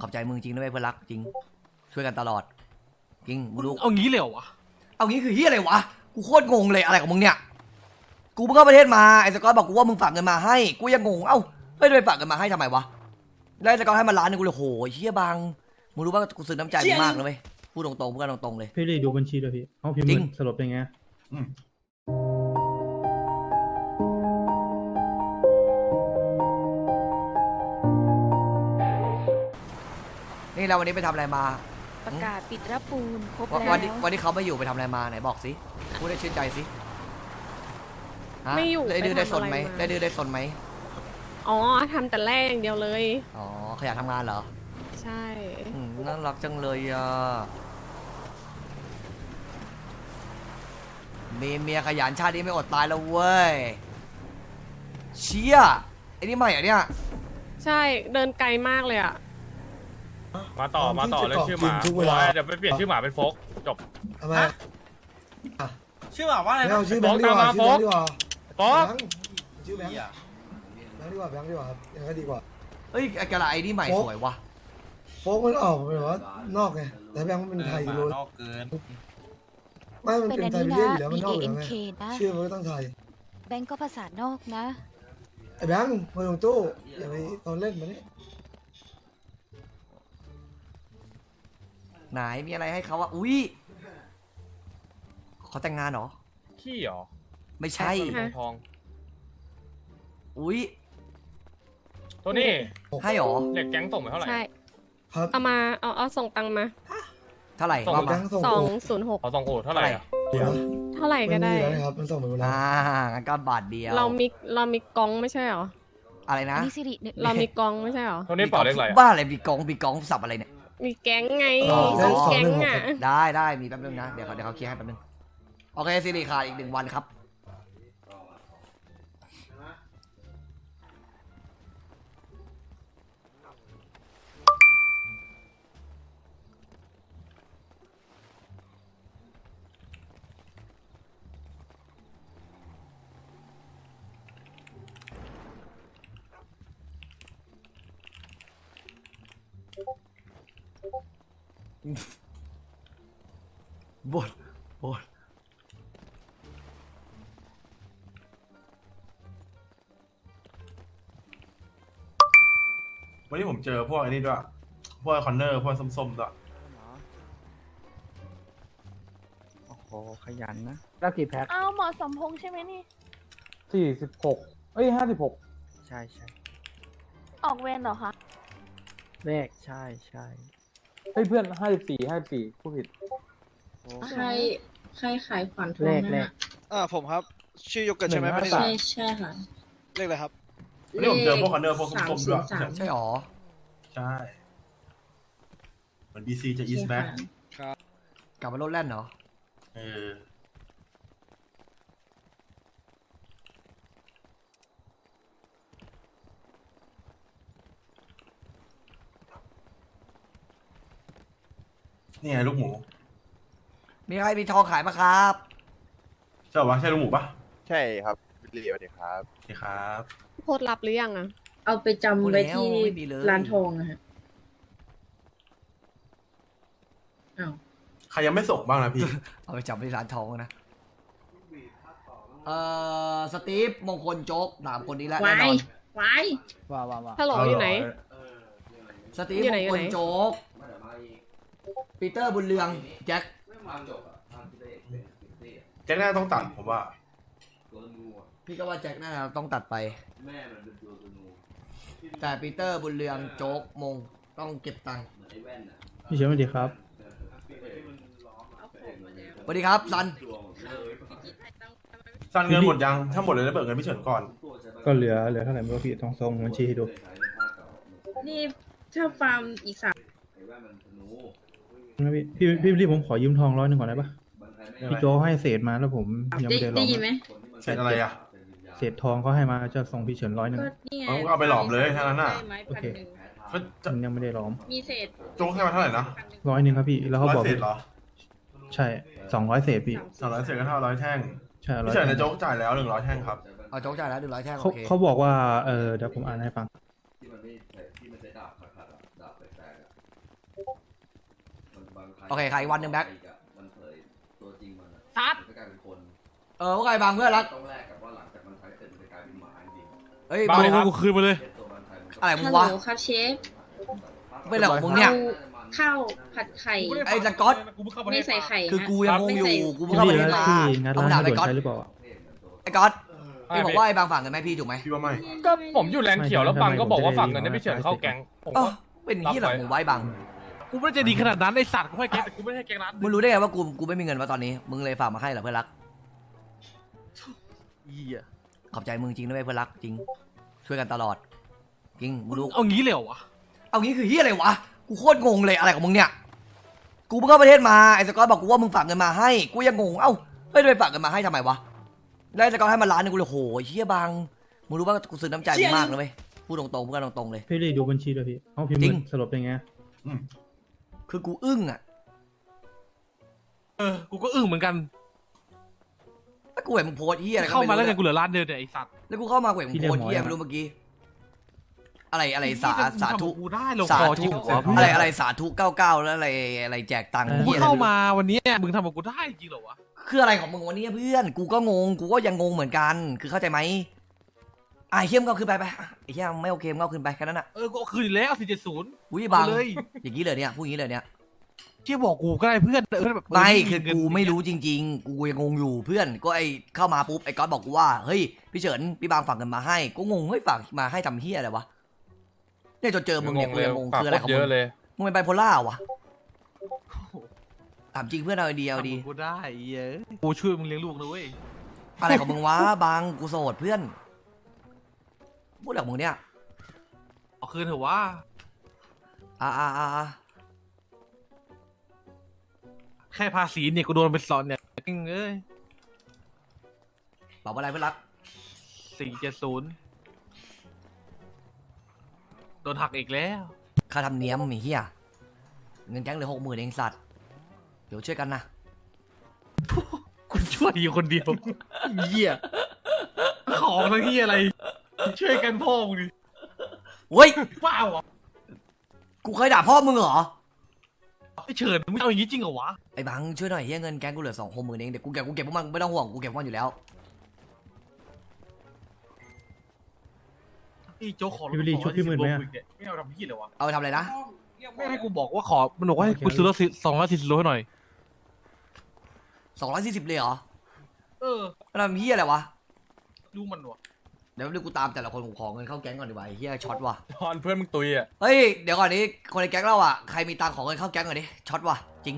ขอบใจมึงจริงด้วยเพื่อนรักจริง ช่วยกันตลอด จริงมึงรู้ เอางี้เลยเหรอวะเอางี้คือเฮียอะไรวะ กูโคตรงงเลยอะไรของมึงเนี่ย กูเพิ่งเข้าประเทศมาไอ้สกอตบอกกูว่ามึงฝากเงินมาให้ กูยังงง เอ้าเฮ้ยทำไมฝากเงินมาให้ทำไมวะ แล้วไอ้สกอตให้มาล้านหนึงกูเลยโหเฮียบังมึงรู้ว่ากูซื้อน้ำใจมึงมากเลยเว้ยพูดตรงๆพูดกันตรงๆเลย พี่รีดูบัญชีด้วยพี่เอาพิมพ์จริงสรุปเป็นไง นี่เราวันนี้ไปทำอะไรมา ประกาศปิดรับปูนครบวันแล้ววันนี้วันนี้เขาไม่อยู่ไปทำอะไรมาไหนบอกสิพูดได้ชื่นใจสิฮะไม่อยู่ได้ดื้อไปได้ทำสนไหมอะไรมา ได้ดื้อได้สนไหมอ๋อทำแต่แรกอย่างเดียวเลย อ๋อขยันทำงานเหรอใช่ อืมน่ารักจังเลยอะมีเมียขยันชาตินี้ไม่อดตายแล้วเว้ยเชี่ยไอ้นี่ใหม่เหรอเนี่ย ใช่เดินไกลมากเลยอะ มาต่อมาต่อเลยชื่อหมาทุกเวลา เดี๋ยวไปเปลี่ยนชื่อหมาเป็นโฟกจบ ทำไมชื่อแบบว่าอะไรไม่นะเอาชื่อแบงค์ดีกว่าโฟชื่อแบกงค์ดีกว่าโฟกแบงค์ชื่อแบงค์แบงค์ดีกว่าแบงค์ดีกว่าครับยังไงก็ดีกว่าเฮ้ยไอ้กระไรไอ้นี่ใหม่โอ๊ะ สวยวะโฟกมันออกเป็นแบบว่านอกไงแต่แบงค์มันเป็นไทยอยู่เลยนอกเกินไม่มันเป็นเป็นอันไทยนี้ไปเรื่อยนะอยู่แล้วมัน B นอก A อยู่ N แล้วไง K นะชื่อมันก็ต้องไทยแบงก์ก็ภาษานอกนะไอ้แบงค์มาลงตู้อย่าไปตอนเล่นมานี่ ไหนมีอะไรให้เขาวะอุ้ยเขาแต่งงานเหรอ ขี้เหรอไม่ใช่ฮะทองอุ้ยตัวนี้ให้เหรอเหล็กแก๊งส่งไปเท่าไหร่ใช่ ครับเอามาเอาเอาส่งตังค์มาเท่าไหร่ส่งว่าแบมางค์ส่งสองโอ้ศูนย์หกเขาส่งโอเท่าไหร่อะเดี๋ยวเท่าไหร่ก็มันได้มีแล้วนะครับ มันส่งไปหมดแล้วอ่างั้นก็บาทเดียวเรามีเรามีกองไม่ใช่เหรออะไรอันะนนี้สิริเนี่ยเรามีกองไม่ใช่เหรอตัวนี้เป่าเลขอะไรอะบ้าอะไรบีกองบีกองสับอะไรเนี่ย มีแก๊งไงอ๋อมีแก๊งอะ ได้ได้มีแป๊บนึงนะ เดี๋ยวเขาเดี๋ยวเขาเคลียร์ให้แป๊บนึง โอเคสิริขาดอีกหนึ่งวันครับ บดบดวันนี้ผมเจอพวกอันนี้ด้วย พวกคอนเนอร์ พวกส้มๆด้วย โอ้โห ขยันนะ แล้วกี่แพ็คอ้าวหมอสมพงษ์ใช่ไหมนี่ สี่สิบหกเอ้ยห้าสิบหกใช่ใช่ออกเวรเหรอคะ เลข ใช่ใช่ เฮ้ยเพื่อนห้าสิบสี่ห้าสิบสี่ผู้ผิด ใครใครขายขวัญทเลองขเลขอ่าผมครับ ชื่อโยเกิร์ตใช่ไหมหนึ่งไม่ห้าใช่สามใช่ใช่ค่ะเลขอะไรครับ วันนี้ผมเจอพวกคอนเนอร์พวกสามส้มๆศูด้วยนย์สามใช่หรอ ใช่เหมือนบีซีจะอีสแบ็คกลับมาโลดแล่นเหรอ เออ นี่ไงลูกหมูมีใครมีทองขายปะครับ ใช่ปะใช่ลูกหมูปะใช่ครับวิลลี่สวัสดีครับโอเคครับ โพสต์รับหรือยังอะ เอาไปจำไว้ที่พูดแล้วไม่มีเลย ร้านทองนะฮะอ้าวใครยังไม่ส่งบ้างนะพี่ เอาไปจับที่ร้านทองนะ เอ่อสตีฟมงคลโจ๊กสามคนนี้แหละวาแน่นยอนวายว้าวว้าวว้าว ฮัลโหลอยู่ไหน สตีฟอยู่มไหนงอยู่คไหลนโจ๊ก ปีเตอร์บุญเรืองแจ็คแจ็คน่าต้องตัดผมว่าพี่ก็ว่าแจ็คน่าจะต้องตัดไปแต่ปีเตอร์บุญเรืองโจ๊กมงต้องเก็บตังค์พี่เชิญสวัสดีครับสวัสดีครับซันซันเงินหมดยัง ถ้าหมดเลยแล้วเบิกเงินพี่เฉินก่อนก็เหลือเหลือเท่าไหร่ไม่รู้พี่ต้องส่งบัญชีให้ดู นี่ถ้าฟาร์มอีกสามนะพี่พี่พี่พี่ผมขอยืมทองร้อยหนึ่งก่อนได้ปะพี่โจให้เศษมาแล้วผมยังได้ไม่ได้ลได้องยินไหมเสร็จอะไรอะ เศษทองเขาให้มาจะส่งพี่เฉินร้อยหนึ่ง ก็นี่ไงเอาเอาไปหลอมเลยถ้างั้นน่ะ ได้ไม้พันหนึ่งก็จะผมยังไม่ได้ล้อมมีเศษโจ๊กให้มาเท่าไหร่นะร้อยหนึ่งครับพี่แล้วเขาร้อยบอกเศษเหรอใช่สองร้อยเศษพี่สองร้อยเศษก็เท่าร้อยแท่งใช่ร้อพี่ยเฉินในโจ๊กจ่ายแล้วหนึ่งร้อยแท่งครับ เอาโจ๊กจ่ายแล้วหนึ่งร้อยแท่งเขาโอเคเขาบอกว่าเออเดี๋ยวผมอ่านให้ฟัง โอเคใครอีกวันหนึ่งแบ็คซัดเออว่าไงบางเพื่อนรักเฮ้ยบ้ามึเลงยครับกูคืนมาเลยอะไรมึฮังลโหลวะครับเชฟ เป็นอะไรของมึงเนี่ยเอาข้าวผัดไข่ ไอ้สก๊อตกูเพิ่งเข้าประเทไม่ศใส่ไข่คือฮะกูยังงงอยู่ไม่ใส่กูเพิ่งเข้าประเทศมาพี่งัดเอาร้านด่าให้ไปด่วนก๊อตใช้หรือเปล่าอะไอ้ก๊อตไม่พี่บอกว่าไอ้บางฝากเงินไหมพี่ถูกไหมพี่ว่าไม่ ก็ผมอยู่แลนด์เขียวแล้วบังก็บอกว่าฝากเงินให้พี่เฉินเข้าแก๊งผมเอก็ อเป็นที่หลังมึงไว้บาง กูไม่ได้ใจะดีขนาดนั้นไอสัตว์กูให้แกงแต่กูไม่ให้แกงร้านมึงรู้ได้ไงว่ากูกูไม่มีเงินวะตอนนี้ มึงเลยฝากมาให้เหรอเพื่อนรักเหี้ยขอบใจมึงจริงด้วยเพื่อนรักจริง ช่วยกันตลอด จริงมึงรู้เอางี้เลยเหรอวะเอางี้คือเฮียอะไรวะ กูโคตรงงเลยอะไรของมึงเนี่ย กูเพิ่งเข้าประเทศมาไอ้สกอตบอกกูว่ามึงฝากเงินมาให้ กูยังงง เอ้าเฮ้ยทำไมฝากเงินมาให้ทำไมวะ แล้วไอ้สกอตให้มาล้านหนึงกูเลยโหเฮียบัง มึงรู้ป่ะกูซื้อน้ำใจมึงมากนะเว้ย พูดตรงๆพูดกันตรงๆเลย พี่รีดูบัญชีด้วยพี่เอาพี่จริมืงอสรุปเป็นไง คือกูอึ้งอะ เออ กูก็อึ้งเหมือนกัน แล้วกูเห็นมึงโพสต์เฮียอะไรก็เข้าไม่มารู้แล้วไงเนี่ยกูเหลือร้านเดียวเนี่ยไอสัตว์แล้วกูเข้ามากูเห็นมึงโพสต์เฮียไม่รู้เมื่อกี้ อะไรอะไรสาสาธุกูได้ลงสาคอจธุริงเหรอวะเพื่อะไรนอะไรสาธุเก้าเก้าแล้วอะไรอะไรแจกตังค์กูเฮียอะไรเข้าไม่รู้มาวันนี้มึงทำกับกูได้จริงเหรอวะ คืออะไรของมึงวันนี้เพื่อน กูก็งง กูก็ยังงงเหมือนกัน คือเข้าใจไหม อะไอ้เฮียมงก็ขึ้นไปไปอะไอ้เฮียไม่โอเคมงก็ขึ้นไปแค่นั้นอะเออกูเอาคืนอีกแล้วสี่เจ็ดศูนย์อุ้ยบังเอาเลยอย่างนี้เลยเนี่ยพูดอย่างนี้เลยเนี่ยเชี่ยบอกกูก็ได้เพื่อนเออแบบไม่เคือกูไม่รู้จริง ๆ กูยังงงอยู่เพื่อนก็ไอเข้ามาปุ๊บไอ้ก๊อตบอกกูว่าเฮ้ยพี่เฉินพี่บางฝากเงินมาให้กูงงเฮ้ยฝากมาให้ทำเฮียอะไรวะเนี่ยจนเจอมึงเนี่ยกูยังงงฝากคืออะไรโคของตรเยมึอะงเลย มึงเป็นไบโพล่าวะถามจริงเพื่อนเอาดีเอาดี ทำกับกูได้เย้ยกูช่วยมึงเลี้ยงลูกนะเว้ยอะไรของมึงวะบางกูโสดเพื่อน พูดอะไรของมึงเนี่ยเอาคืนเถอะว่าอ่าอ่าอ่าอ่าแค่ภาษีเนี่ยกูโดนไปสอนเนี่ยเอ้ยบอกว่าอะไรเพื่อนรักสี่เจ็ดศูนย์โดนหักอีกแล้ว ค่าทำเนียมมีเฮียเงินแก๊งเหลือหกหมื่นเองสัตว์เดี๋ยวช่วยกันนะกูช่วยอยู่คนเดียว เหี้ย ของทั้งที่อะไร ช่วยกันพ่อมึงดิเฮ้ยว้าวอะกูเคยด่าพ่อมึงเหรอ ไอเฉินมึงเอาอย่างนี้จริงเหรอวะไอ้บังช่วยหน่อยเฮียเงินแก๊งกูเหลือสองหกหมื่นเองเดี๋ยวกูเก็บกูเก็บพวกมันไม่ต้องห่วงกูเก็บพวกมันอยู่แล้ว ไอ้โจ๊กขอพี่รีชุบพี่หมื่นไหมอะ ไม่เอาทำพี่เลยวะเอาไปทำอะไรนะ ไม่ให้กูบอกว่าขอมันบอกว่าให้กูซื้อรถสองร้อยสี่สิบโลให้หน่อยสองร้อยสี่สิบเลยเหรอเออ แล้วทำเฮียอะไรวะ ดูมันวะ เดี๋ยวเดี๋ยวกูตามแต่ละคนกูขอเงินเข้าแก๊งก่อนดีกว่าไอ้เฮียช็อตว่ะ ตอนเพื่อนมึงตุยอะ เฮ้ยเดี๋ยวก่อนนี้คนในแก๊งเราอะใครมีตังค์ขอเงินเข้าแก๊งก่อนดิช็อตว่ะจริง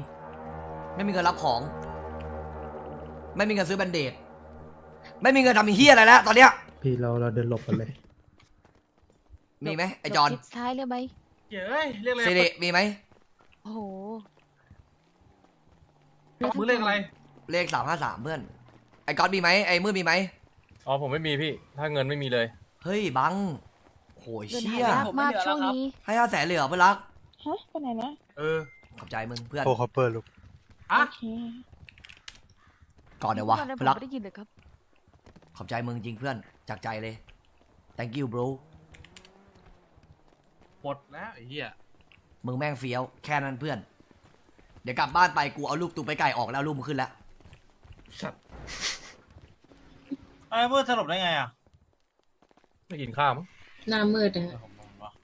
ไม่มีเงินรับของ ไม่มีเงินซื้อแบนเดดไม่มีเงินทำเฮียอะไรแล้วตอนเนี้ยพี่เราเราเดินหลบกันเลย มีไหมไอจอนหลบทิศซ้ายเลยไหมเฮ้ยเรียกอะไรเซเดมีไหมโอ้โหมือเรียกอะไรเลขสามห้าสามเพื่อนไอ้ก๊อตมีไหมไอ้มืดมีไหม อ๋อผมไม่มีพี่ ถ้าเงินไม่มีเลย เฮ้ยบังโหยเดินเชี่หายยากมากช่วงนี้ ให้ห้าแสนเลยเหรอเพื่อนรักฮะไปไหนนะเออขอบใจมึงเพื่อนโคคอปเปอร์ลูกอะโอเคก่อนเดี๋ยววะตอนแรกผเพื่มอนรัก ไม่ได้ยินเลยครับ ขอบใจมึงจริงเพื่อน จากใจเลย thank you bro หมดแล้วไอ้เหี้ยมึงแม่งเฟี้ยวแค่นั้นเพื่อน เดี๋ยวกลับบ้านไปกูเอารูปตูไปไก่ออกแล้วรูปมึงขึ้นแล้วสัตว์ ไอ้เมื่อสรุปได้ไงอะไม่กินข้าวมั้งหน้ามืดอะ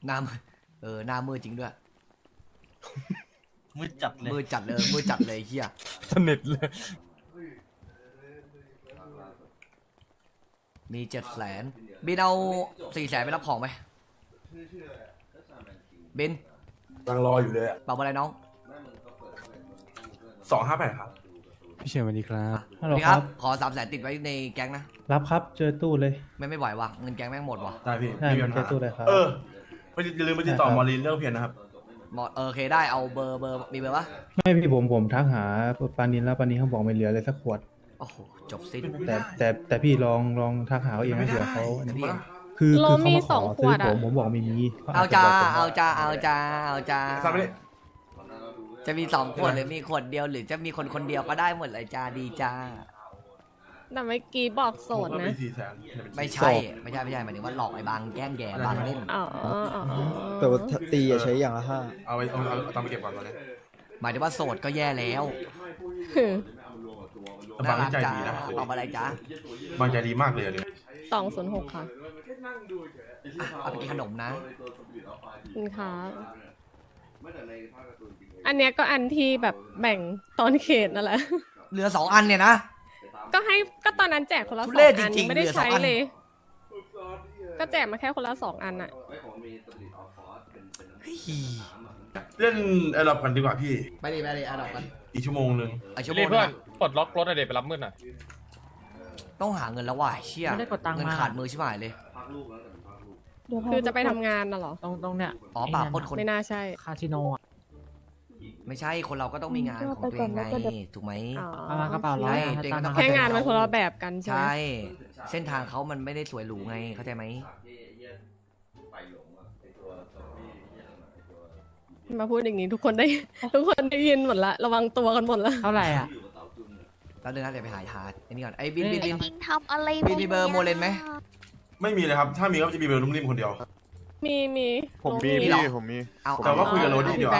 หน้ามือเออหน้ามือจริงด้วยมืดจัดเลยมือจัดเลยมือจัดเลยเฮียสนิทเลยมีเจ็ดแสนบินเอาสี่แสนไปรับของไหมบินกำลังรออยู่เลยอะบอกว่าอะไรน้องสองห้าแปดครับ พี่เฉินสวัสดีครับฮัลโหลพี่คครัรับ บ ขอสามแสนติดไว้ในแก๊งนะ รับครับ เจอตู้เลยไม่ไม่ไหวว่ะเงินแก๊งแม่งหมดว่ะได้พี่ใช่ไม่มีมันปัญเจอหาตู้เลยครับ เออไม่อย่าลืมไปติดต่อได้ครับมอลินเรื่องเพียนนะครับ หมดเออโอเคได้เอาเบอร์เบอร์มีเบอร์ปะไม่พี่ผมผมทักหาปานินแล้วปานินเขาบอกไม่เหลือเลยสักขวด โอ้โหจบสิ้น แต่แต่แต่พี่ลองลองทักหาเขาเองนะเผื่อเขาอันนี้พี่คือโลคือเขามีมาขสอองขซื้วอดผอะ มผมบอกไม่มีขเอาจจะจ้าบอกผมเอาจ้าเอาจ้าเอาจ้าทราบไหมเนี่ย จะมีสองขวดหรือมีขวดเดียวหรือจะมีคนคนเดียวก็ได้หมดเลยจ้าดีจ้า แต่เมื่อกี้บอกโสดนะไม่ใช่ ไม่ใช่ไม่ใช่หมายถึงว่าหลอกไอ้บางแกล้งแย่บางเล่นอ๋ออ๋ออ๋อแต่ว่าตีอะใช้อย่างละห้าเอาไปเอาเอาเอาตังค์ไปเก็บก่อนตอนนี้หมายถึงว่าโสดก็แย่แล้วบางน่ารักใจจ้าดีนะตอบอะไรจ้าบางใจดีมากเลยอะเนี่ยสองศูนย์หกค่ะเอาไปกินขนมนะขอบคุณค่ะ อันเนี้ยก็อันที่แบบแบ่งตอนเขตนั่นแหละ เหลือสองอันเนี่ยนะ ก็ให้ก็ตอนนั้นแจกคนละสทุองเรศอันจริงๆไม่ได้เหลือสองใช้อัน เลย ก็แจกมาแค่คนละสองอันอะเล่นไอ้รับกันดีกว่าพี่ ไปดิไปดิอะดอกกันอีกชั่วโมงหนึ่งไอชั่วโมรีงเพื่อนนะปลดล็อกรถอะเด็ไปรับมืดหน่อยต้องหาเงินแล้วว่ะเชี่ยไม่ได้กดตังค์เงินมา ขาดมือชิบหายเลยคือจะไปทำงานน่ะเหรอตรงตรงเนี้ยอ๋อเปล่าปล้นคน ไม่น่าใช่ คาสิโนอะ ไม่ใช่คนเราก็ต้องมีงานของตัวเองไงถูกไหมอ๋อเอามากระเป๋าร้อยใช่อะตัวเองก็ต้องแค่งานมันคนละแบบกันใช่ไหมใช่ เส้นทางเขามันไม่ได้สวยหรูไงเข้าใจไหมมาพูดอย่างนี้ทุกคนได้ ทุกคนได้ยินหมดละระวังตัวกันหมดละเท่าไหร่อะแล้วเดินนะเดี๋ยวไปหาหาไอ้นี่ก่อนไอ้บินบินบินยิงทำอะไรมีมีเบอร์โมเลนไหมไม่มีเลยครับ ถ้ามีก็จะมีเบลนุ่มนิ่มคนเดียว มีมีผมมีโลพี่เหรอผมมี เอาแต่ว่าคุยกับโรดี้เดี๋ยว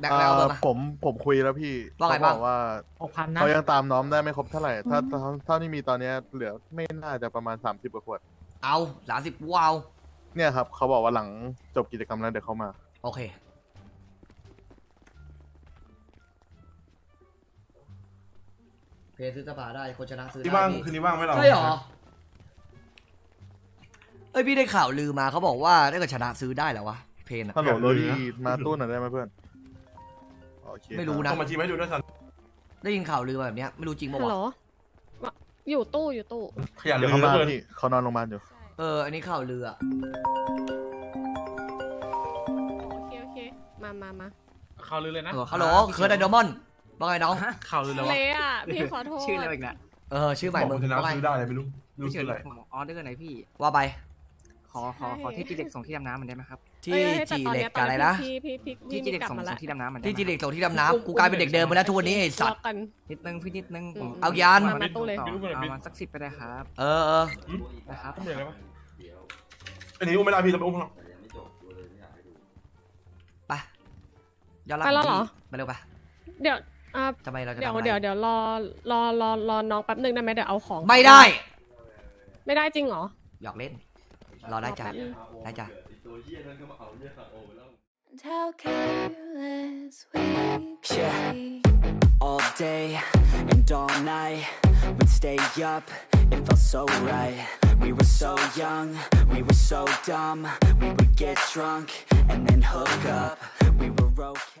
แบ็คกันอะแบ็คแล้วเอาเบอร์มา ผมผมคุยแล้วพี่ว่าไงเขาบ้างบอกว่าหกพันนะเขายังตามน้องได้ไม่ครบเท่าไหร่ถ้าถ้าเท่าที่มีตอนเนี้ยเหลือไม่น่าจะประมาณ 30กว่าขวดเอาสามสิบว้าวเนี่ยครับเขาบอกว่าหลังจบกิจกรรมแล้วเดี๋ยวเขามา โอเค เพจซื้อสภาได้คนชนะซื้อที่ได้ว่างพี่ คืนนี้ว่างไหมเราใช่เหรอ เอ้ยพี่ได้ข่าวลือมาเขาบอกว่าถ้าเกิดชนะซื้อได้แล้ววะ เพนอะฮัลโหลโรดี้มาตู้หน่อยได้ไหมเพื่อน โอเคไม่รู้นะ ต้องมาชี้ให้ดูด้วยสันได้ยินข่าวลือมาแบบเนี้ยไม่รู้จริงฮัป่าลโหลวะวะอยู่ตู้อยู่ตู้ขยันเหลืเดี๋ยอวเขามาเกินพี่เขานอนโรงพยาบาลอยู่ เอออันนี้ข่าวลืออะโอเค โอเค มามามาเขาลือเลยนะฮัลโหลเคิร์ดไดโดมอนว่าไงน้องข่าวลือแล้ววะ เละอะ พี่ขอโทษชื่ออะไรอีกนะเออชื่อใหม่บอกมึงชนะว่าไงซื้อได้เลยไม่รู้ไม่รู้พี่เฉิซื้นออะไรผมออเดอร์หน่อยพี่ ว่าไปขอขอขอที่จีเด็กส่งที่ดำน้ำมันได้ไหมครับ ที่เอ้ยแต่จีตอนเหล็เนี้กยกับอะไรนะพี่พี่พี่ที่พี่จีเด็กกลับส่งมาส่ละงที่ดำน้ำมันได้ที่ไหมจีเหล็กส่งที่ดำน้ำกูกลายเป็นเด็กเดิมไปแล้วทุกวันนี้ไอ้สัตล็ว์อกกัน นิดนึงพี่นิดนึงผมเอายาน มามาตู้เลย ต่อเอามาสักสิบไปได้ครับเออเออนะครับต้องเหมือนอะไรวะอันนี้อุ้มไม่ได้พี่เราไปอุ้มข้างนอกไปยอมรับไปแล้วเหรอไปเร็วไปเดี๋ยวอ่าทำไมเราจะเดี๋ยวทำอะไรเดี๋ยวเดี๋ยวรอรอรอรอน้องแป๊บนึงได้ไหมเดี๋ยวเอาของไม่ได้ ไม่ได้จริงเหรอหยอกเล่น รอได้จ้ะได้จ้ะ And how careless we yeah. All day and all night, we'd stay up, it felt so right. We were so young, we were so dumb, we would get drunk and then hook up. We were okay.